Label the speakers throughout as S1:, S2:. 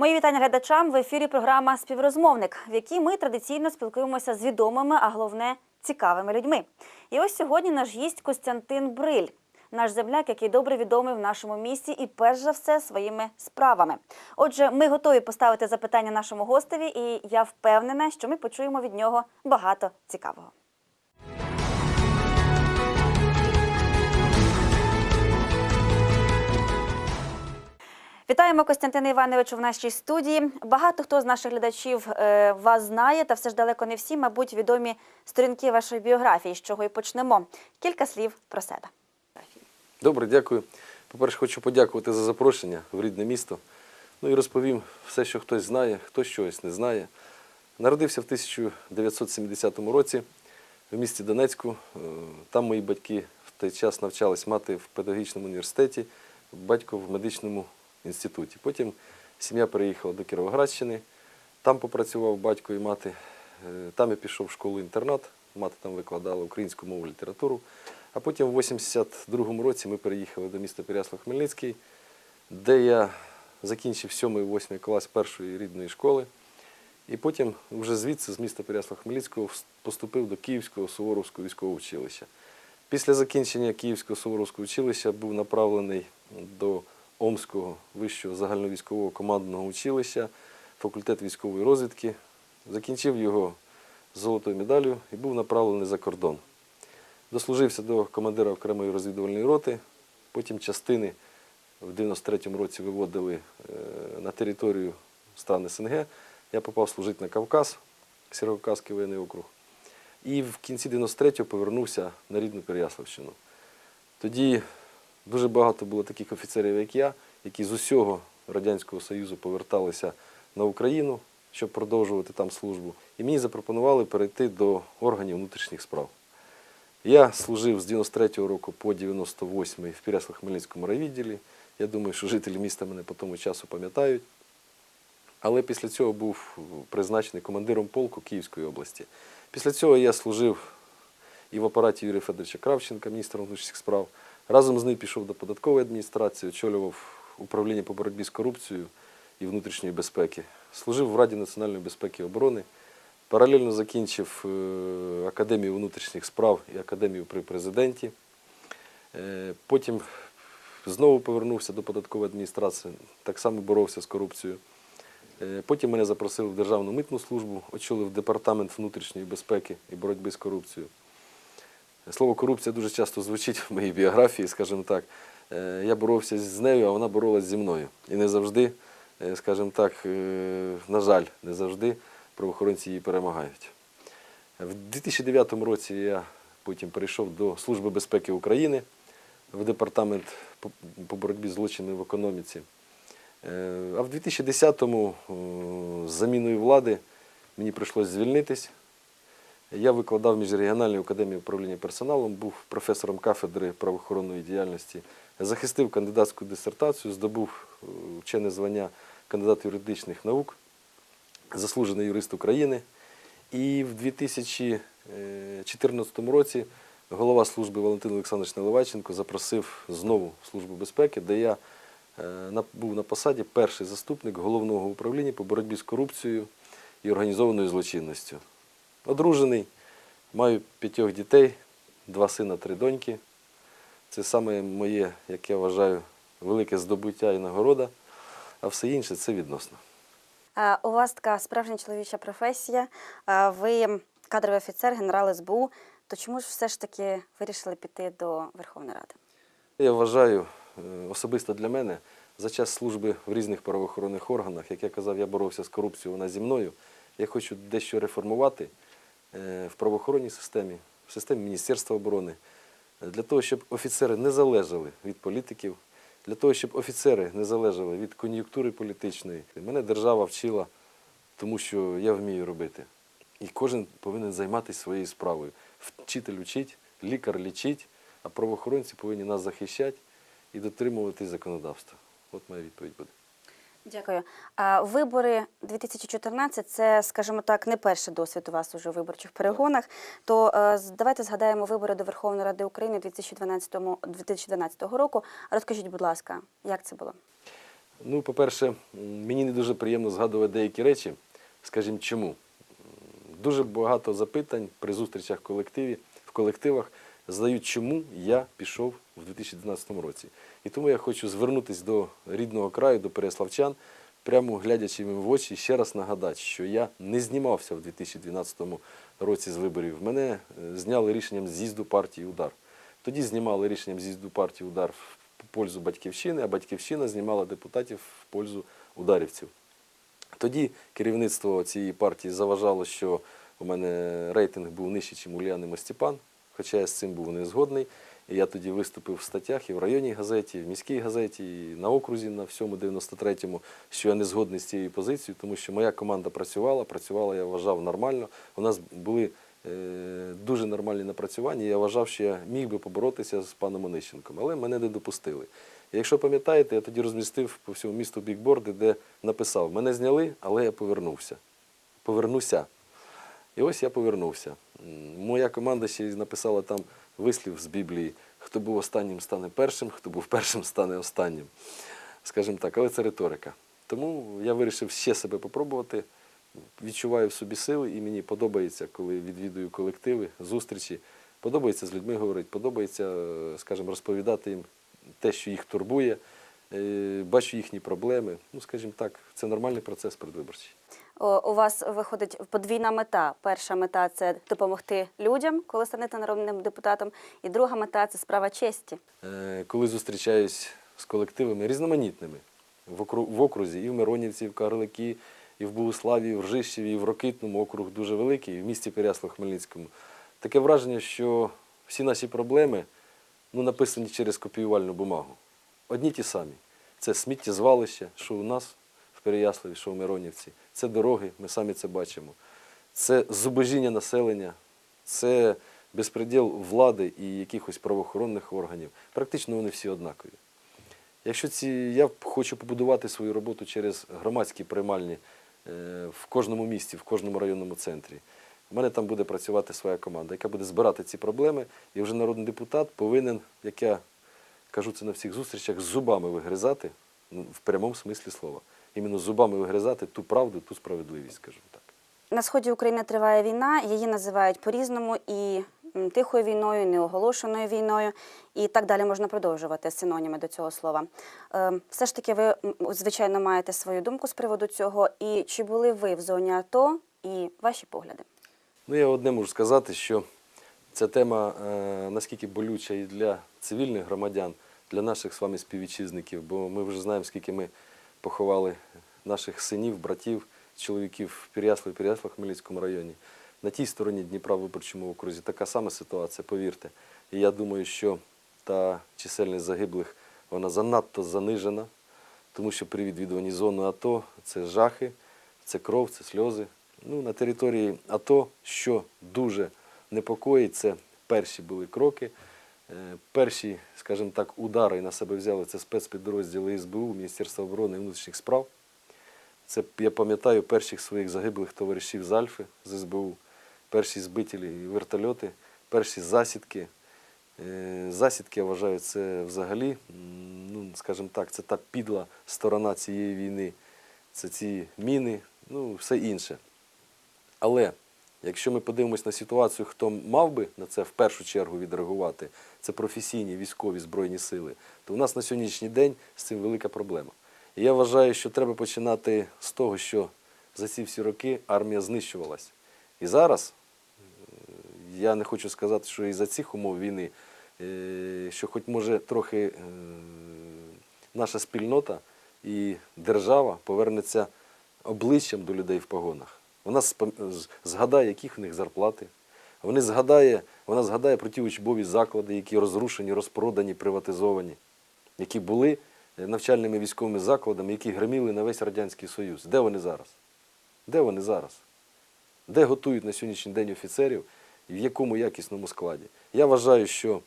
S1: Мої вітання глядачам в ефірі програма Співрозмовник, в якій ми традиційно спілкуємося з відомими, а головне цікавими людьми. І ось сьогодні наш гість Костянтин Бриль, наш земляк, який добре відомий в нашому місті і перш за все своїми справами. Отже, ми готові поставити запитання нашому гостеві, і я впевнена, що ми почуємо від нього багато цікавого. Вітаємо Костянтина Івановичу в нашій студії. Багато хто з наших глядачів е, вас знає, та все ж далеко не всі, мабуть, відомі сторінки вашої біографії, з чого і почнемо. Кілька слів про себе.
S2: Добре, дякую. По-перше, хочу подякувати за запрошення в рідне місто. Ну і розповім все, що хтось знає, хтось чогось не знає. Народився в 1970 році в місті Донецьку. Е, Там мої батьки в той час навчались мати в педагогічному університеті, батько в медичному інституті. Потім сім'я переїхала до Кіровоградщини, там попрацював батько і мати. Е, Там я пішов в школу-інтернат, мати там викладала українську мову літературу. А потім в 82-му році ми переїхали до міста Переяслав-Хмельницький, де я закінчив 7-8 клас першої рідної школи. І потім вже звідси, з міста Переяслав-Хмельницького, поступив до Київського Суворовського військового училища. Після закінчення Київського Суворовського училища був направлений до Омського вищого загальновійськового командного училища, факультет військової розвідки. Закінчив його золотою медаллю і був направлений за кордон. Дослужився до командира окремої розвідувальної роти, потім частини в 93-му році виводили е, на територію стран СНГ. Я попав служити на Кавказ, Сєвєрокавказький воєнний округ. І в кінці 93-го повернувся на рідну Переяславщину. Тоді дуже багато було таких офіцерів, як я, які з усього Радянського Союзу поверталися на Україну, щоб продовжувати там службу. І мені запропонували перейти до органів внутрішніх справ. Я служив з 93-го року по 98-й в Переяслав-Хмельницькому райвідділі. Я думаю, що жителі міста мене по тому часу пам'ятають. Але після цього був призначений командиром полку Київської області. Після цього я служив і в апараті Юрія Федоровича Кравченка, міністра внутрішніх справ. Разом з ним пішов до податкової адміністрації, очолював управління по боротьбі з корупцією і внутрішньої безпеки. Служив в Раді національної безпеки і оборони. Паралельно закінчив е, Академію внутрішніх справ і Академію при президенті. Е, Потім знову повернувся до податкової адміністрації, так само боровся з корупцією. Е, Потім мене запросили в Державну митну службу, очолив департамент внутрішньої безпеки і боротьби з корупцією. Слово корупція дуже часто звучить в моїй біографії, скажімо так. Е, Я боровся з нею, а вона боролась зі мною. І не завжди, е, скажімо так, е, на жаль, не завжди правоохоронці її перемагають. В 2009 році я потім перейшов до Служби безпеки України в департамент по- боротьбі з злочинами в економіці. А в 2010-му е, з заміною влади мені прийшлось звільнитись. Я викладав в Міжрегіональній академії управління персоналом, був професором кафедри правоохоронної діяльності, захистив кандидатську дисертацію, здобув е, вчене звання кандидат юридичних наук, заслужений юрист України. І в 2014 році голова служби Валентин Олександрович Наливайченко запросив знову Службу безпеки, де я е, був на посаді перший заступник головного управління по боротьбі з корупцією і організованою злочинністю. Одружений, маю п'ятьох дітей, два сина, три доньки. Це саме моє, як я вважаю, велике здобуття і нагорода, а все інше це відносно.
S1: У вас така справжня чоловіча професія. Ви кадровий офіцер, генерал СБУ. То чому ж все ж таки вирішили піти до Верховної Ради?
S2: Я вважаю, е, особисто для мене, за час служби в різних правоохоронних органах, як я казав, я боровся з корупцією, вона зі мною. Я хочу дещо реформувати в правоохоронній системі, в системі Міністерства оборони, е, для того, щоб офіцери не залежали від політиків, для того, щоб офіцери не залежали від кон'юнктури політичної. Мене держава вчила, тому що я вмію робити. І кожен повинен займатися своєю справою. Вчитель учить, лікар лічить, а правоохоронці повинні нас захищати і дотримуватись законодавства. От моя відповідь буде.
S1: Дякую. А вибори 2014 – це, скажімо так, не перший досвід у вас уже в виборчих перегонах. То е, давайте згадаємо вибори до Верховної Ради України 2012, 2012 року. Розкажіть, будь ласка, як це було?
S2: Ну, по-перше, мені не дуже приємно згадувати деякі речі. Скажімо, чому? Дуже багато запитань при зустрічах в колективі, в колективах задають, чому я пішов в 2012 році. І тому я хочу звернутися до рідного краю, до переславчан, прямо глядячи їм в очі, ще раз нагадати, що я не знімався в 2012 році з виборів. Мене е, зняли рішенням з'їзду партії Удар. Тоді знімали рішенням з'їзду партії Удар в пользу батьківщини, а батьківщина знімала депутатів в пользу ударівців. Тоді керівництво цієї партії заважало, що у мене рейтинг був нижчий, ніж у Уляни Мостіпан, хоча я з цим був не згодний. І я тоді виступив в статтях і в районній газеті, і в міській газеті, і на окрузі на всьому 93-му, що я не згодний з цією позицією, тому що моя команда працювала, працювала, я вважав нормально. У нас були е, дуже нормальні напрацювання. і Я вважав, що я міг би поборотися з паном Онищенком, але мене не допустили. І якщо пам'ятаєте, я тоді розмістив по всьому місту бікборди, де написав: мене зняли, але я повернувся. Повернуся. І ось я повернувся. Моя команда ще написала там вислів з Біблії: хто був останнім, стане першим, хто був першим, стане останнім. Скажімо так, але це риторика. Тому я вирішив ще себе попробувати. Відчуваю в собі сили, і мені подобається, коли відвідую колективи, зустрічі. Подобається з людьми говорити, подобається, е, скажімо, розповідати їм те, що їх турбує, е, бачу їхні проблеми. Ну, скажімо так, це нормальний процес передвиборчий.
S1: У вас виходить подвійна мета. Перша мета це допомогти людям, коли станете народним депутатом. І друга мета це справа честі.
S2: Е, коли зустрічаюсь з колективами різноманітними в окрузі, і в Миронівці, і в Карлики, і в Богуславі, і в Ржищеві, і в Рокитному округ дуже великий, і в місті Переяслав-Хмельницькому. Таке враження, що всі наші проблеми ну, написані через копіювальну бумагу. Одні ті самі. Це сміттєзвалище, що у нас в Переяславі, що в Миронівці. Це дороги, ми самі це бачимо. Це зубожіння населення, це безпреділ влади і якихось правоохоронних органів. Практично вони всі однакові. Якщо ці, я хочу побудувати свою роботу через громадські приймальні е, в кожному місті, в кожному районному центрі. У мене там буде працювати своя команда, яка буде збирати ці проблеми, і вже народний депутат повинен, як я кажу це на всіх зустрічах, зубами вигризати, ну, в прямому смислі слова. Іменно зубами вигризати ту правду, ту справедливість, скажімо так.
S1: На сході України триває війна, її називають по-різному і тихою війною, і неоголошеною війною, і так далі можна продовжувати синоніми до цього слова. Е, Все ж таки, ви звичайно маєте свою думку з приводу цього. І чи були ви в зоні АТО і ваші погляди?
S2: Ну, я одне можу сказати, що ця тема е, наскільки болюча і для цивільних громадян, для наших з вами співвітчизників, бо ми вже знаємо, скільки ми поховали наших синів, братів, чоловіків в Переяславі, Переяслав Хмельницькому районі. На тій стороні Дніпра виборчому окрузі така сама ситуація, повірте. І я думаю, що та чисельність загиблих вона занадто занижена, тому що при відвідуванні зони АТО це жахи, це кров, це сльози. Ну, на території АТО, що дуже непокоїть, це перші були кроки. Е, Перші, скажімо так, удари на себе взяли це спецпідрозділи СБУ, Міністерства оборони і внутрішніх справ. Це я пам'ятаю перших своїх загиблих товаришів з Альфи з СБУ, перші збителі вертольоти, перші засідки. Е, Засідки, я вважаю, це взагалі, ну, скажімо так, це та підла сторона цієї війни. Це ці міни, ну, все інше. Але якщо ми подивимось на ситуацію, хто мав би на це в першу чергу відреагувати, це професійні військові збройні сили, то у нас на сьогоднішній день з цим велика проблема. І я вважаю, що треба починати з того, що за ці всі роки армія знищувалась. І зараз е, я не хочу сказати, що і за цих умов війни, е, що хоч може трохи е, наша спільнота і держава повернеться обличчям до людей в погонах. Вона згадає, яких в них зарплати. Вони згадає, вона згадає про ті учбові заклади, які розрушені, розпродані, приватизовані, які були е, навчальними військовими закладами, які гриміли на весь Радянський Союз. Де вони зараз? Де вони зараз? Де готують на сьогоднішній день офіцерів і в якому якісному складі? Я вважаю, що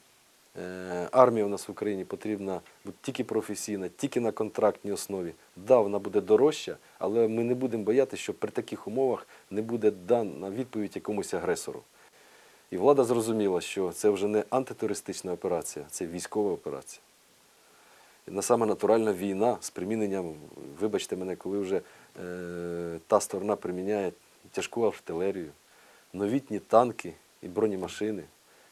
S2: армія у нас в Україні потрібна тільки професійна, тільки на контрактній основі. Да, вона буде дорожча, але ми не будемо боятися, що при таких умовах не буде дана відповідь якомусь агресору. І влада зрозуміла, що це вже не антитерористична операція, це військова операція. на саме натуральна війна з приміненням, вибачте мене, коли вже е, та сторона приміняє тяжку артилерію, новітні танки і бронемашини,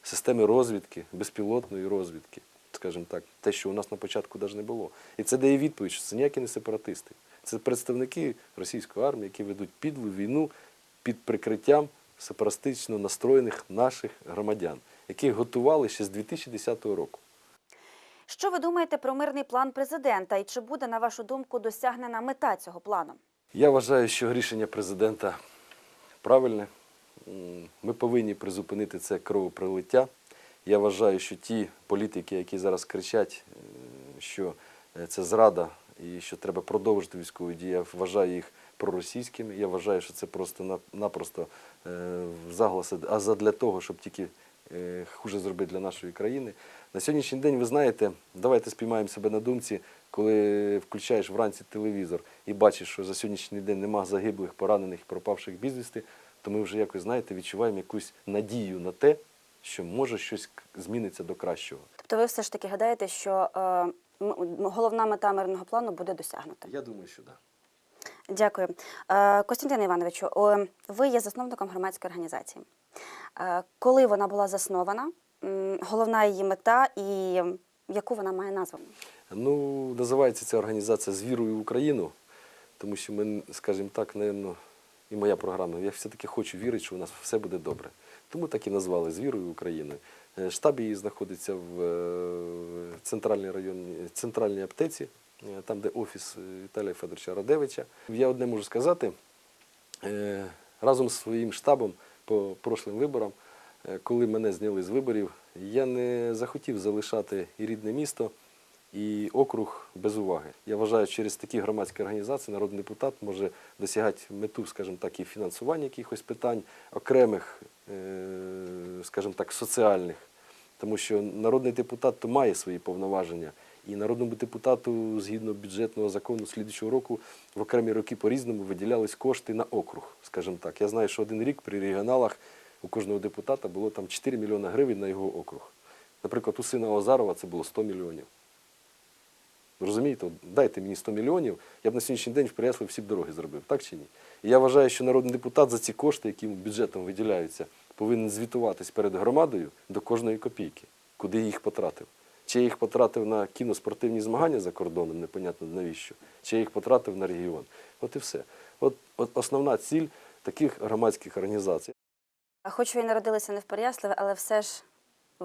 S2: системи розвідки, безпілотної розвідки, скажімо так, те, що у нас на початку навіть не було. І це дає відповідь, що це ніякі не сепаратисти. Це представники російської армії, які ведуть підлу війну під прикриттям сепаратистично настроєних наших громадян, яких готували ще з 2010 року.
S1: Що ви думаєте про мирний план президента і чи буде, на вашу думку, досягнена мета цього плану?
S2: Я вважаю, що рішення президента правильне. Ми повинні призупинити це кровопролиття. Я вважаю, що ті політики, які зараз кричать, е, що е, це зрада і що треба продовжити військові дії, я вважаю їх проросійськими. Я вважаю, що це просто-напросто е, заголоси, а задля того, щоб тільки хуже зробити для нашої країни. На сьогоднішній день, ви знаєте, давайте спіймаємо себе на думці, коли включаєш вранці телевізор і бачиш, що за сьогоднішній день нема загиблих, поранених, пропавших безвісти, то ми вже якось, знаєте, відчуваємо якусь надію на те, що може щось зміниться до кращого.
S1: Тобто ви все ж таки гадаєте, що е, головна мета мирного плану буде досягнута?
S2: Я думаю, що так.
S1: Дякую. Е, Костянтине Івановичу, ви є засновником громадської організації. Е, Коли вона була заснована, головна її мета і яку вона має назву?
S2: Ну, називається ця організація з вірою в Україну, тому що ми, скажімо так, напевно, і моя програма, я все-таки хочу вірити, що у нас все буде добре. Тому так і назвали з вірою в Україну. Е, Штаб її знаходиться в е, центральній районній центральній аптеці, е, там, де офіс Віталія Федоровича Радевича. Я одне можу сказати, разом з своїм штабом по прошлим виборам, коли мене зняли з виборів, я не захотів залишати і рідне місто, і округ без уваги. Я вважаю, через такі громадські організації народний депутат може досягати мету, скажімо так, і фінансування якихось питань, окремих, е, скажімо так, соціальних. Тому що народний депутат то має свої повноваження. І народному депутату, згідно бюджетного закону, слідчого року в окремі роки по-різному виділялись кошти на округ, скажімо так. Я знаю, що один рік при регіоналах у кожного депутата було там 4 мільйони гривень на його округ. Наприклад, у сина Озарова це було 100 мільйонів. Розумієте, От дайте мені 100 мільйонів, я б на сьогоднішній день в Переяславі всі б дороги зробив, так чи ні? І я вважаю, що народний депутат за ці кошти, які бюджетом виділяються, повинен звітуватись перед громадою до кожної копійки, куди їх потратив. Чи я їх потратив на кіноспортивні змагання за кордоном, непонятно навіщо, чи я їх потратив на регіон. От і все. От, от основна ціль таких громадських організацій.
S1: Хоч ви і народилися не в Переяславі, але все ж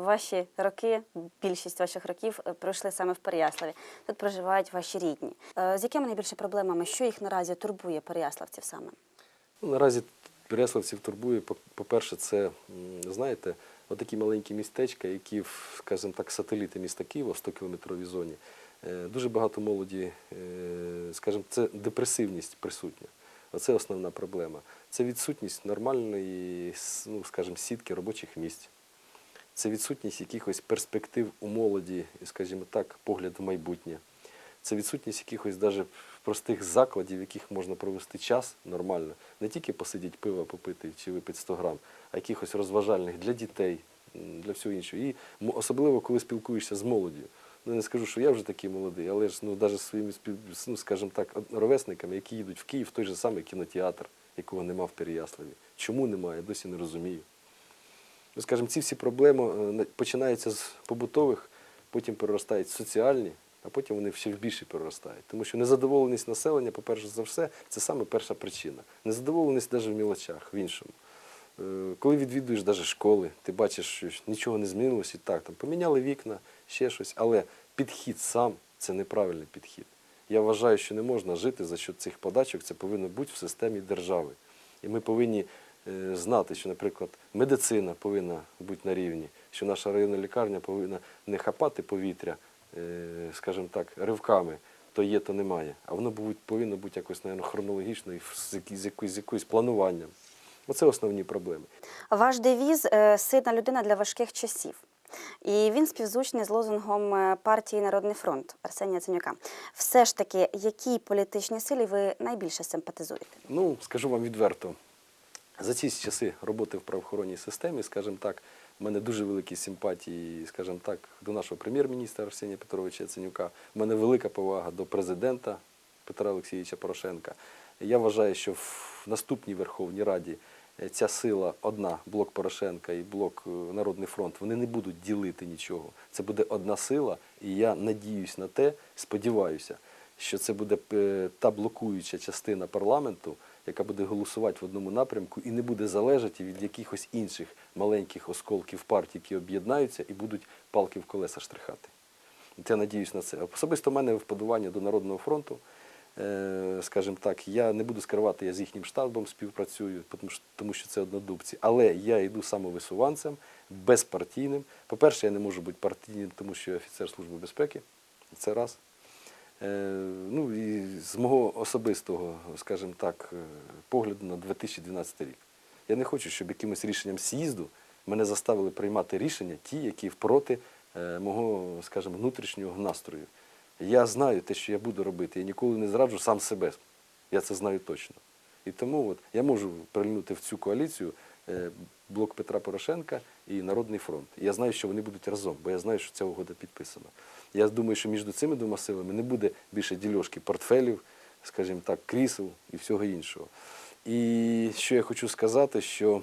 S1: ваші роки, більшість ваших років е, пройшли саме в Переяславі. Тут проживають ваші рідні. Е, З якими найбільше проблемами? Що їх наразі турбує переяславців саме?
S2: Ну, наразі переяславців турбує, по- по-перше, це, знаєте, отакі маленькі містечка, які, скажімо так, сателіти міста Києва в 100-кілометровій зоні. Е, Дуже багато молоді, скажімо, це депресивність присутня. Оце основна проблема. Це відсутність нормальної, ну, скажімо, сітки робочих місць. Це відсутність якихось перспектив у молоді, скажімо так, погляд в майбутнє. Це відсутність якихось даже простих закладів, в яких можна провести час нормально. Не тільки посидіти пиво попити чи випити 100 грам, а якихось розважальних для дітей, для всього іншого. І особливо, коли спілкуєшся з молоддю. Ну, не скажу, що я вже такий молодий, але ж ну, навіть своїми ну, скажімо так, ровесниками, які їдуть в Київ, той же самий кінотеатр, якого нема в Переяславі. Чому немає, я досі не розумію. Ну, скажімо, ці всі проблеми е, починаються з побутових, потім переростають в соціальні, а потім вони ще більше переростають. Тому що незадоволеність населення, по-перше за все, це саме перша причина. Незадоволеність навіть в мілочах, в іншому. Е, Коли відвідуєш навіть школи, ти бачиш, що нічого не змінилось і так, там поміняли вікна, ще щось, але підхід сам це неправильний підхід. Я вважаю, що не можна жити за счет цих подачок, це повинно бути в системі держави. І ми повинні знати, що, наприклад, медицина повинна бути на рівні, що наша районна лікарня повинна не хапати повітря, е, скажімо так, ривками, то є, то немає. А воно повинно бути якось, мабуть, хронологічно і з, якоюсь, з якоюсь плануванням. Оце основні проблеми.
S1: Ваш девіз е, сильна людина для важких часів. І він співзвучний з лозунгом е, партії Народний фронт Арсенія Яценюка. Все ж таки, якій політичній силі ви найбільше симпатизуєте?
S2: Ну, скажу вам відверто, за ці часи роботи в правоохоронній системі, скажімо так, У мене дуже великі симпатії, скажімо так, до нашого прем'єр-міністра Арсенія Петровича Яценюка. У мене велика повага до президента Петра Олексійовича Порошенка. Я вважаю, що в наступній Верховній Раді е, ця сила одна, блок Порошенка і блок е, Народний фронт, вони не будуть ділити нічого. Це буде одна сила, і я надіюсь на те, сподіваюся, що це буде е, та блокуюча частина парламенту, яка буде голосувати в одному напрямку і не буде залежати від якихось інших маленьких осколків партій, які об'єднаються і будуть палки в колеса штрихати. Я надіюсь на це. Особисто в мене вподобання до Народного фронту. Е, Скажімо так, я не буду скривати, я з їхнім штабом співпрацюю, тому що це однодубці. Але я йду самовисуванцем, безпартійним. По-перше, я не можу бути партійним, тому що я офіцер Служби безпеки. Це раз. Е, Ну і з мого особистого, скажімо так, е, погляду на 2012 рік. Я не хочу, щоб якимось рішенням з'їзду мене заставили приймати рішення ті, які впроти е, мого, скажімо, внутрішнього настрою. Я знаю те, що я буду робити. Я ніколи не зраджу сам себе. Я це знаю точно. І тому от, я можу прильнути в цю коаліцію блок Петра Порошенка і Народний фронт. Я знаю, що вони будуть разом, бо я знаю, що ця угода підписана. Я думаю, що між цими двома силами не буде більше дільошки портфелів, скажімо так, крісел і всього іншого. І що я хочу сказати, що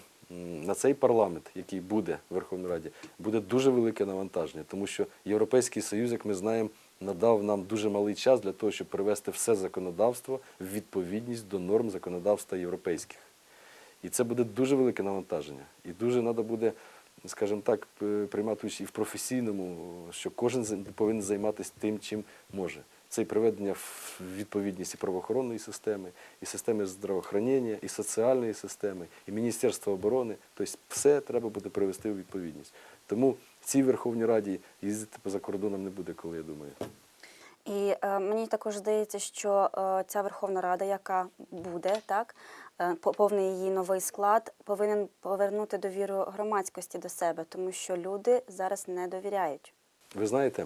S2: на цей парламент, який буде в Верховній Раді, буде дуже велике навантаження, тому що Європейський Союз, як ми знаємо, надав нам дуже малий час для того, щоб привести все законодавство в відповідність до норм законодавства європейських. І це буде дуже велике навантаження. І дуже треба буде, скажімо так, приймати участь і в професійному, що кожен повинен займатися тим, чим може. Це і приведення в відповідність і правоохоронної системи, і системи здравоохранення, і соціальної системи, і Міністерства оборони. Тобто все треба буде привести у відповідність. Тому в цій Верховній Раді їздити поза кордоном не буде, коли я думаю.
S1: І е, мені також здається, що е, ця Верховна Рада, яка буде, так, е, повний її новий склад, повинен повернути довіру громадськості до себе, тому що люди зараз не довіряють.
S2: Ви знаєте,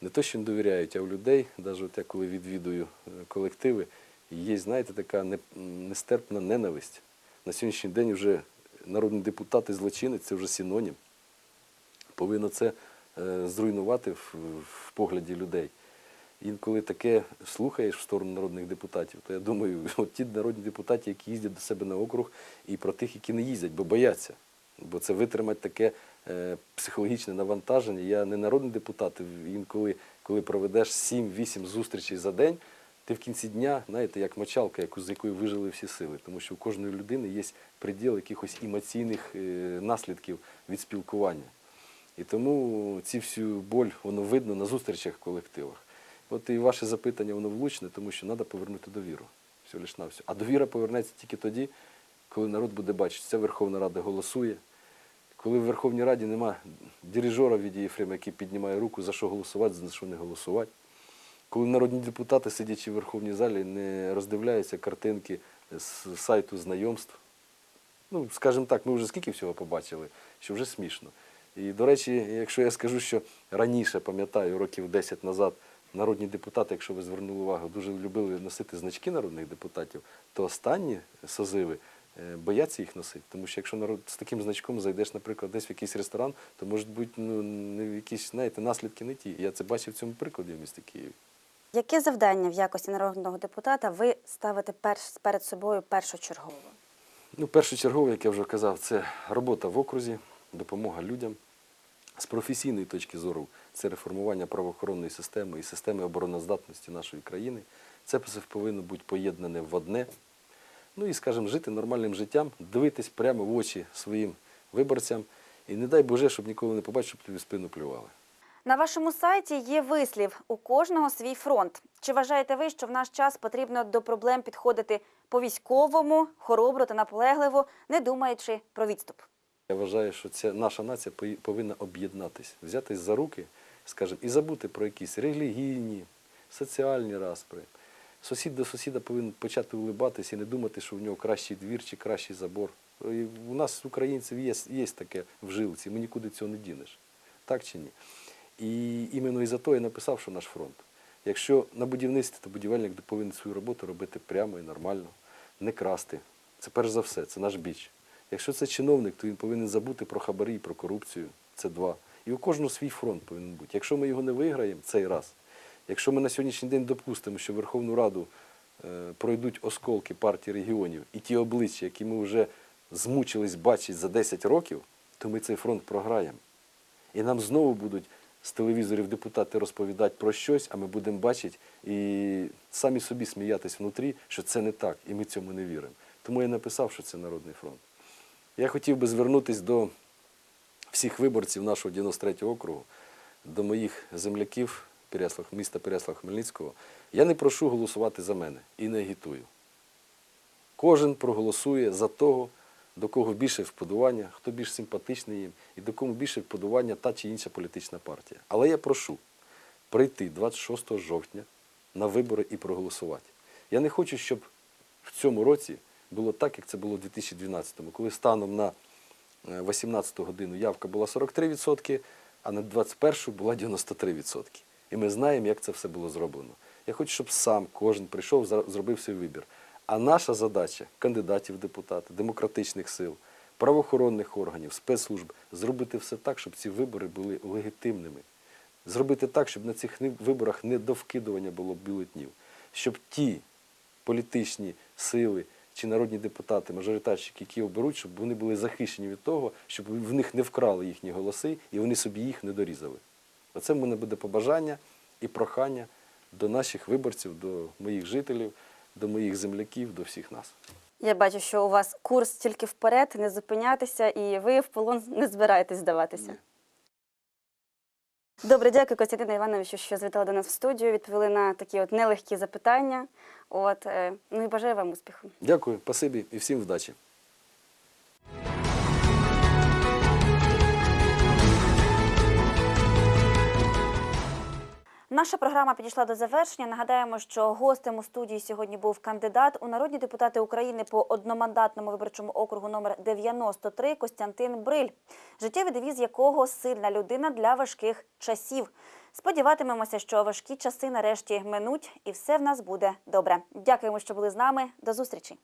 S2: не то, що не довіряють, а у людей, навіть я коли відвідую е, колективи, є, знаєте, така нестерпна ненависть. На сьогоднішній день вже народний депутат і злочинець це вже синонім. Повинно це е, зруйнувати в, в погляді людей. Інколи таке слухаєш в сторону народних депутатів, то я думаю, от ті народні депутати, які їздять до себе на округ, і про тих, які не їздять, бо бояться. Бо це витримати таке е, психологічне навантаження. Я не народний депутат, інколи, коли проведеш 7-8 зустрічей за день, ти в кінці дня, знаєте, як мочалка, яку, з якої вижили всі сили. Тому що у кожної людини є приділ якихось емоційних е, наслідків від спілкування. І тому ці всю боль воно видно на зустрічах в колективах. От і ваше запитання, воно влучне, тому що треба повернути довіру. Все лиш на все. А довіра повернеться тільки тоді, коли народ буде бачити, ця Верховна Рада голосує. Коли в Верховній Раді нема дирижера в віді Єфрема, який піднімає руку, за що голосувати, за що не голосувати. Коли народні депутати, сидячи в Верховній залі, не роздивляються картинки з сайту знайомств. Ну, скажімо так, ми вже скільки всього побачили, що вже смішно. І, до речі, якщо я скажу, що раніше, пам'ятаю, років 10 назад, народні депутати, якщо ви звернули увагу, дуже любили носити значки народних депутатів, то останні созиви е, бояться їх носити. Тому що якщо народ з таким значком зайдеш, наприклад, десь в якийсь ресторан, то можуть бути ну, не якісь, знаєте, наслідки не ті. Я це бачив в цьому прикладі в місті Києві.
S1: Яке завдання в якості народного депутата ви ставите перш, перед собою першочергово?
S2: Ну, першочергово, як я вже казав, це робота в окрузі, допомога людям. З професійної точки зору це реформування правоохоронної системи і системи обороноздатності нашої країни. Це все повинно бути поєднане в одне. Ну і, скажімо, жити нормальним життям, дивитись прямо в очі своїм виборцям. І не дай Боже, щоб ніколи не побачив, щоб тобі в спину плювали.
S1: На вашому сайті є вислів у кожного свій фронт. Чи вважаєте ви, що в наш час потрібно до проблем підходити по військовому, хоробро та наполегливо, не думаючи про відступ?
S2: Я вважаю, що ця наша нація повинна об'єднатися, взятись за руки, скажімо, і забути про якісь релігійні, соціальні распри. Сусід до сусіда повинен почати улибатись і не думати, що в нього кращий двір чи кращий забор. І у нас, українців, є, є таке в жилці, ми нікуди цього не дінеш. Так чи ні? І іменно із-за того я написав, що наш фронт. Якщо на будівництві, то будівельник повинен свою роботу робити прямо і нормально, не красти. Це перш за все, це наш біч. Якщо це чиновник, то він повинен забути про хабарі і про корупцію. Це два. І у кожного свій фронт повинен бути. Якщо ми його не виграємо, цей раз. Якщо ми на сьогоднішній день допустимо, що Верховну Раду е, пройдуть осколки партії регіонів і ті обличчя, які ми вже змучились бачити за 10 років, то ми цей фронт програємо. І нам знову будуть з телевізорів депутати розповідати про щось, а ми будемо бачити і самі собі сміятись внутрі, що це не так, і ми цьому не віримо. Тому я написав, що це Народний фронт. Я хотів би звернутися до всіх виборців нашого 93-го округу, до моїх земляків міста Переяслав Хмельницького. Я не прошу голосувати за мене і не агітую. Кожен проголосує за того, до кого більше вподобання, хто більш симпатичний їм, і до кому більше вподобання та чи інша політична партія. Але я прошу прийти 26 жовтня на вибори і проголосувати. Я не хочу, щоб в цьому році було так, як це було у 2012-му, коли станом на 18 годину явка була 43%, а на 21-ю була 93%. І ми знаємо, як це все було зроблено. Я хочу, щоб сам кожен прийшов, зробив свій вибір. А наша задача кандидатів в депутати, демократичних сил, правоохоронних органів, спецслужб зробити все так, щоб ці вибори були легітимними. Зробити так, щоб на цих виборах не довкидування було бюлетнів, щоб ті політичні сили чи народні депутати, мажоритарщики, які оберуть, щоб вони були захищені від того, щоб в них не вкрали їхні голоси і вони собі їх не дорізали. Оце в мене буде побажання і прохання до наших виборців, до моїх жителів, до моїх земляків, до всіх нас.
S1: Я бачу, що у вас курс тільки вперед, не зупинятися, і ви в полон не збираєтесь здаватися. Добре, дякую, Костянтину Івановичу, що звітали до нас в студію, відповіли на такі от нелегкі запитання. От, е, ну і бажаю вам успіху.
S2: Дякую, спасибі і всім вдачі.
S1: Наша програма підійшла до завершення. Нагадаємо, що гостем у студії сьогодні був кандидат у народні депутати України по одномандатному виборчому округу номер 93 Костянтин Бриль, життєвий девіз якого сильна людина для важких часів. Сподіватимемося, що важкі часи нарешті минуть, і все в нас буде добре. Дякуємо, що були з нами. До зустрічі.